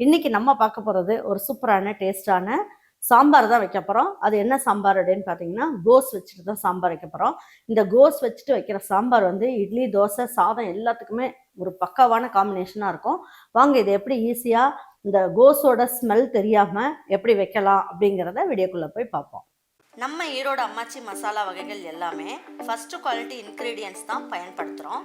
இன்னைக்கு நம்ம பார்க்க போகிறது ஒரு சூப்பரான டேஸ்டான சாம்பார் தான் வைக்க போகிறோம் அது என்ன சாம்பார் அப்படின்னு பார்த்தீங்கன்னா கோஸ் வச்சுட்டு தான் சாம்பார் வைக்க போகிறோம் இந்த கோஸ் வச்சுட்டு வைக்கிற சாம்பார் வந்து இட்லி தோசை சாதம் எல்லாத்துக்குமே ஒரு பக்காவான காம்பினேஷனாக இருக்கும். வாங்க இதை எப்படி ஈஸியாக இந்த கோஸோட ஸ்மெல் தெரியாமல் எப்படி வைக்கலாம் அப்படிங்கிறத வீடியோக்குள்ளே போய் பார்ப்போம். நம்ம ஈரோடு அம்மாச்சி மசாலா வகைகள் எல்லாமே ஃபஸ்ட்டு குவாலிட்டி இன்க்ரீடியன்ஸ் தான் பயன்படுத்துகிறோம்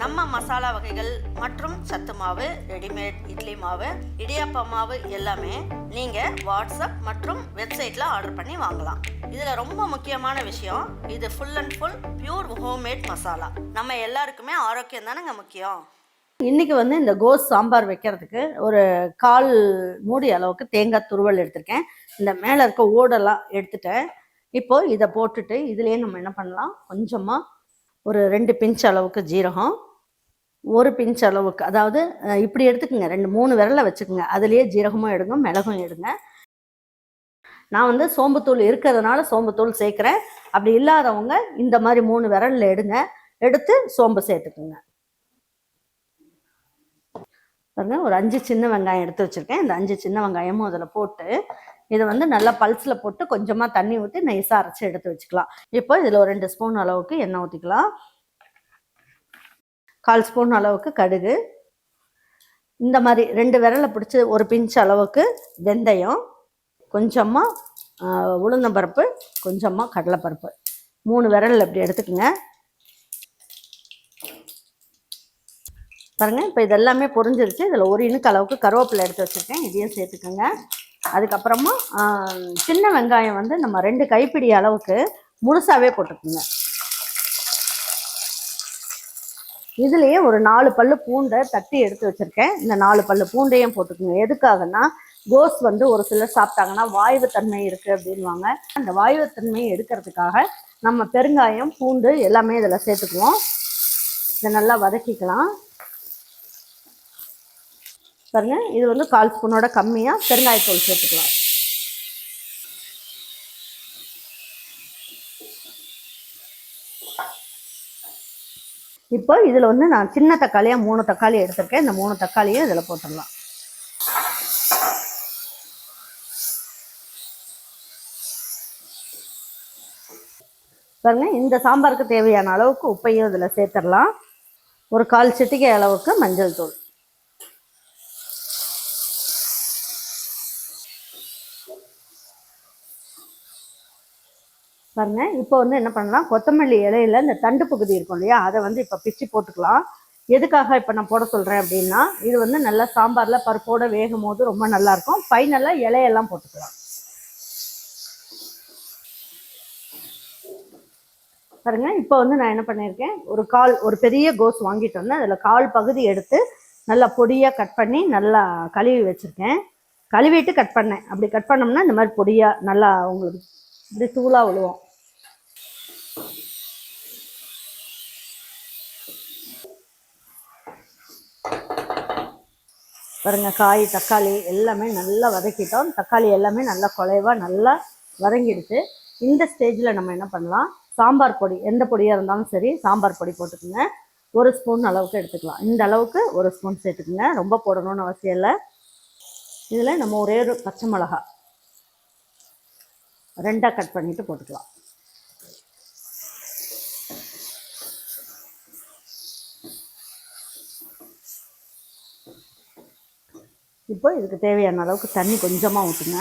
நம்ம மசாலா வகைகள் மற்றும் சத்து மாவு ரெடிமேட் இட்லி மாவு இடியாப்ப மாவு எல்லாமே நீங்கள் வாட்ஸ்அப் மற்றும் வெப்சைட்டில் ஆர்டர் பண்ணி வாங்கலாம். இதில் ரொம்ப முக்கியமான விஷயம் இது full and full pure homemade masala நம்ம எல்லாருக்குமே ஆரோக்கியம் தானேங்க முக்கியம்? இன்னைக்கு வந்து இந்த கோஸ் சாம்பார் வைக்கிறதுக்கு ஒரு கால் மூடி அளவுக்கு தேங்காய் துருவல் எடுத்திருக்கேன். இந்த மேலே இருக்க ஓடெல்லாம் எடுத்துட்டேன் இப்போ இதை போட்டுட்டு இதுலேயே நம்ம என்ன பண்ணலாம்? கொஞ்சமாக ஒரு ரெண்டு பிஞ்ச் அளவுக்கு ஜீரகம் ஒரு பிஞ்ச் அளவுக்கு. அதாவது இப்படி எடுத்துக்கோங்க. ரெண்டு மூணு விரலை வச்சுக்கோங்க. அதுலேயே ஜீரகமும் எடுங்க மிளகும் எடுங்க. நான் வந்து சோம்புத்தூள் இருக்கிறதுனால சோம்புத்தூள் சேர்க்குறேன். அப்படி இல்லாதவங்க இந்த மாதிரி மூணு விரலில் எடுங்க. எடுத்து சோம்பு சேர்த்துக்குங்க. பாருங்க ஒரு அஞ்சு சின்ன வெங்காயம் எடுத்து வச்சுருக்கேன். இந்த அஞ்சு சின்ன வெங்காயமும் அதில் போட்டு இதை வந்து நல்லா பல்ஸில் போட்டு கொஞ்சமாக தண்ணி ஊற்றி நைஸாக அரைச்சி எடுத்து வச்சுக்கலாம். இப்போ இதில் ஒரு ரெண்டு ஸ்பூன் அளவுக்கு எண்ணெய் ஊற்றிக்கலாம் கால் ஸ்பூன் அளவுக்கு கடுகு. இந்த மாதிரி ரெண்டு விரலை பிடிச்சி ஒரு பிஞ்ச் அளவுக்கு வெந்தயம் கொஞ்சமாக உளுந்தம்பருப்பு கொஞ்சமாக கடலைப்பருப்பு. மூணு விரல் அப்படி எடுத்துக்கோங்க. பாருங்கள் இப்போ இதெல்லாமே பொரிஞ்சிருச்சு. இதில் ஒரு இனுக்கு அளவுக்கு கருவேப்பிலை எடுத்து வச்சுருக்கேன். இதையும் சேர்த்துக்கோங்க. அதுக்கப்புறமா சின்ன வெங்காயம் வந்து நம்ம ரெண்டு கைப்பிடி அளவுக்கு முழுசாகவே போட்டுக்கோங்க. இதுலயே ஒரு நாலு பல்லு பூண்டை தட்டி எடுத்து வச்சிருக்கேன். இந்த நாலு பல்லு பூண்டையும் போட்டுக்கோங்க. எதுக்காகன்னா கோஸ் வந்து ஒரு சிலர் சாப்பிட்டாங்கன்னா வாய்வு தன்மை இருக்கு அப்படின்வாங்க அந்த வாய்வு எடுக்கிறதுக்காக நம்ம பெருங்காயம் பூண்டு எல்லாமே இதில் சேர்த்துக்குவோம். இதை நல்லா வதக்கிக்கலாம். பாருங்க இது வந்து கால் ஸ்பூனோட கம்மியாக பெருங்காயத்தூள் சேர்த்துக்கலாம். இப்போ இதில் வந்து நான் சின்ன தக்காளியாக மூணு தக்காளி எடுத்திருக்கேன். இந்த மூணு தக்காளியும் இதில் போட்டுடலாம். பாருங்க இந்த சாம்பாருக்கு தேவையான அளவுக்கு உப்பையும் இதில் சேர்த்துடலாம். ஒரு கால் சிட்டிகை அளவுக்கு மஞ்சள் தூள். பாருங்க இப்போ வந்து என்ன பண்ணலாம்? கொத்தமல்லி இலையில இந்த தண்டு பகுதி இருக்கும் இல்லையா? அதை வந்து இப்போ பிச்சு போட்டுக்கலாம். எதுக்காக இப்போ நான் போட சொல்கிறேன் அப்படின்னா இது வந்து நல்லா சாம்பாரில் பருப்போட வேகும் போது ரொம்ப நல்லா இருக்கும். ஃபைனலாக இலையெல்லாம் போட்டுக்கலாம். பாருங்க இப்போ வந்து நான் என்ன பண்ணியிருக்கேன் ஒரு கால் ஒரு பெரிய கோஸ் வாங்கிட்டு வந்தேன் அதில் கால் பகுதி எடுத்து நல்லா பொடியாக கட் பண்ணி நல்லா கழுவி வச்சுருக்கேன். கழுவிட்டு கட் பண்ணேன். அப்படி கட் பண்ணோம்னா இந்த மாதிரி பொடியாக நல்லா உங்களுக்கு இப்படி தூளாக விழுவோம் பாருங்க காய் தக்காளி எல்லாமே நல்லா வதக்கிட்டோம். தக்காளி எல்லாமே நல்லா குலைவா நல்லா வதங்கிடுச்சு. இந்த ஸ்டேஜில் நம்ம என்ன பண்ணலாம்? சாம்பார் பொடி எந்த பொடியாக இருந்தாலும் சரி சாம்பார் பொடி போட்டுக்கோங்க. ஒரு ஸ்பூன் அளவுக்கு எடுத்துக்கலாம். இந்த அளவுக்கு ஒரு ஸ்பூன் சேர்த்துக்குங்க. ரொம்ப போடணும்னு அவசியம் இல்லை. இதில் நம்ம ஒரே ஒரு பச்சை மிளகா ரெண்டாக கட் பண்ணிட்டு போட்டுக்கலாம். இப்போ இதுக்கு தேவையான அளவுக்கு தண்ணி கொஞ்சமாக ஊற்றுங்க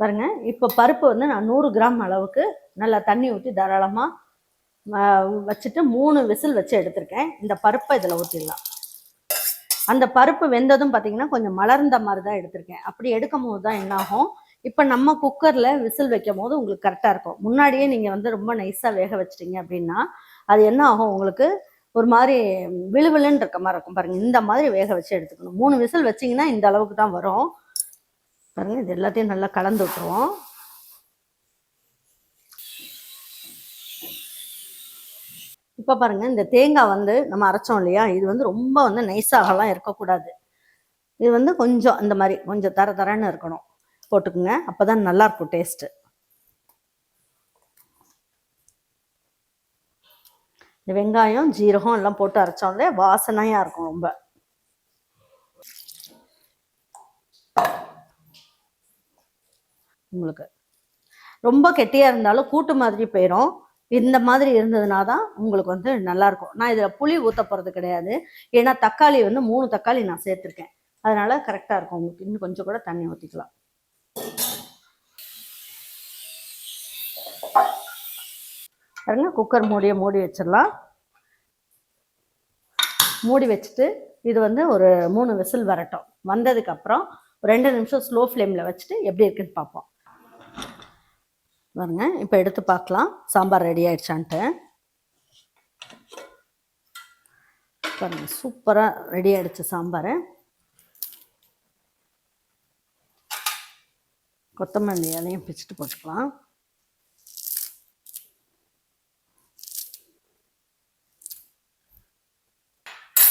பாருங்க இப்போ பருப்பு வந்து நான் நூறு கிராம் அளவுக்கு நல்லா தண்ணி ஊற்றி தாராளமாக வச்சுட்டு மூணு விசில் வச்சு எடுத்திருக்கேன். இந்த பருப்பை இதில் ஊற்றிடலாம் அந்த பருப்பு வெந்ததும் பார்த்தீங்கன்னா கொஞ்சம் மலர்ந்த மாதிரி தான் எடுத்திருக்கேன். அப்படி எடுக்கும் போது தான் என்னாகும்? இப்போ நம்ம குக்கரில் விசில் வைக்கும் போது உங்களுக்கு கரெக்டாக இருக்கும். முன்னாடியே நீங்கள் வந்து ரொம்ப நைஸாக வேக வச்சிட்டீங்க அப்படின்னா அது என்ன ஆகும் உங்களுக்கு? ஒரு மாதிரி விழுவிழுன்னு இருக்க மாதிரி இருக்கும். பாருங்கள் இந்த மாதிரி வேக வச்சு எடுத்துக்கணும். மூணு விசில் வச்சிங்கன்னா இந்த அளவுக்கு தான் வரும். பாருங்கள் இது எல்லாத்தையும் நல்லா கலந்து விட்டுருவோம். இப்போ பாருங்க இந்த தேங்காய் வந்து நம்ம அரைச்சோம் இல்லையா? இது வந்து ரொம்ப வந்து நைஸாகலாம் இருக்கக்கூடாது. இது வந்து கொஞ்சம் இந்த மாதிரி கொஞ்சம் தர தரன்னு இருக்கணும். போட்டுக்குங்க. அப்பதான் நல்லா இருக்கும் டேஸ்ட்டு இந்த வெங்காயம் ஜீரகம் எல்லாம் போட்டு அரைச்சோம் வாசனையாக இருக்கும் ரொம்ப. உங்களுக்கு. ரொம்ப கெட்டியாக இருந்தாலும் கூட்டு மாதிரி போயிடும் இந்த மாதிரி இருந்ததுனா தான் உங்களுக்கு வந்து நல்லாயிருக்கும் நான் இதில் புளி ஊற்ற போகிறது கிடையாது. ஏன்னா தக்காளி வந்து மூணு தக்காளி நான் சேர்த்துருக்கேன். அதனால கரெக்டாக இருக்கும். உங்களுக்கு இன்னும் கொஞ்சம் கூட தண்ணி ஊற்றிக்கலாம் பாருங்கள் குக்கர் மூடியை மூடி வச்சிடலாம். மூடி வச்சுட்டு இது வந்து ஒரு மூணு விசில் வரட்டும். வந்ததுக்கப்புறம் ஒரு ரெண்டு நிமிஷம் ஸ்லோ ஃப்ளேமில் வச்சுட்டு எப்படி இருக்குன்னு பார்ப்போம். பாருங்க இப்போ எடுத்து பார்க்கலாம். சாம்பார் ரெடி ஆயிடுச்சான்ட்டு. பாருங்க சூப்பராக ரெடி ஆயிடுச்சு சாம்பார். கொத்தமல்லி இலையும் பிச்சுட்டு போட்டுக்கலாம்.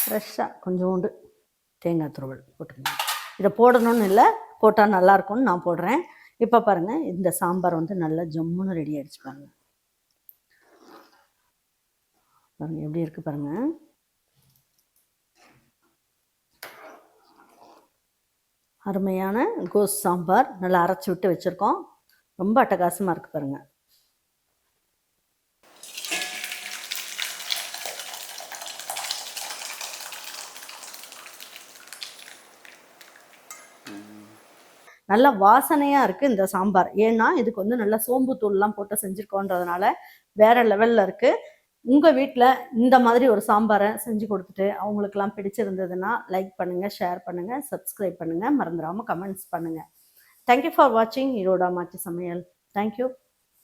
ஃப்ரெஷ்ஷாக கொஞ்சோண்டு தேங்காய் துருவல் போட்டுக்கணும் இதை போடணும்னு இல்லை போட்டால் நல்லாயிருக்கும்னு நான் போடுறேன். இப்போ பாருங்கள் இந்த சாம்பார் வந்து நல்லா ஜம்முன்னு ரெடி ஆகிடுச்சு பாருங்கள் பாருங்க எப்படி இருக்கு பாருங்க. அருமையான கோஸ் சாம்பார் நல்லா அரைச்சி விட்டு வச்சுருக்கோம். ரொம்ப அட்டகாசமாக இருக்குது பாருங்கள் நல்ல வாசனையாக இருக்குது இந்த சாம்பார். ஏன்னா இதுக்கு வந்து நல்ல சோம்பு தூள்லாம் போட்டு செஞ்சுருக்கோன்றதுனால வேற லெவலில் இருக்குது உங்கள் வீட்டில் இந்த மாதிரி ஒரு சாம்பாரை செஞ்சு கொடுத்துட்டு அவங்களுக்கெல்லாம் பிடிச்சிருந்ததுன்னா லைக் பண்ணுங்கள் ஷேர் பண்ணுங்கள் சப்ஸ்கிரைப் பண்ணுங்கள் மறந்துடாமல் கமெண்ட்ஸ் பண்ணுங்கள் தேங்க்யூ ஃபார் வாட்சிங் ஈரோடா மாற்றி சமையல் தேங்க்யூ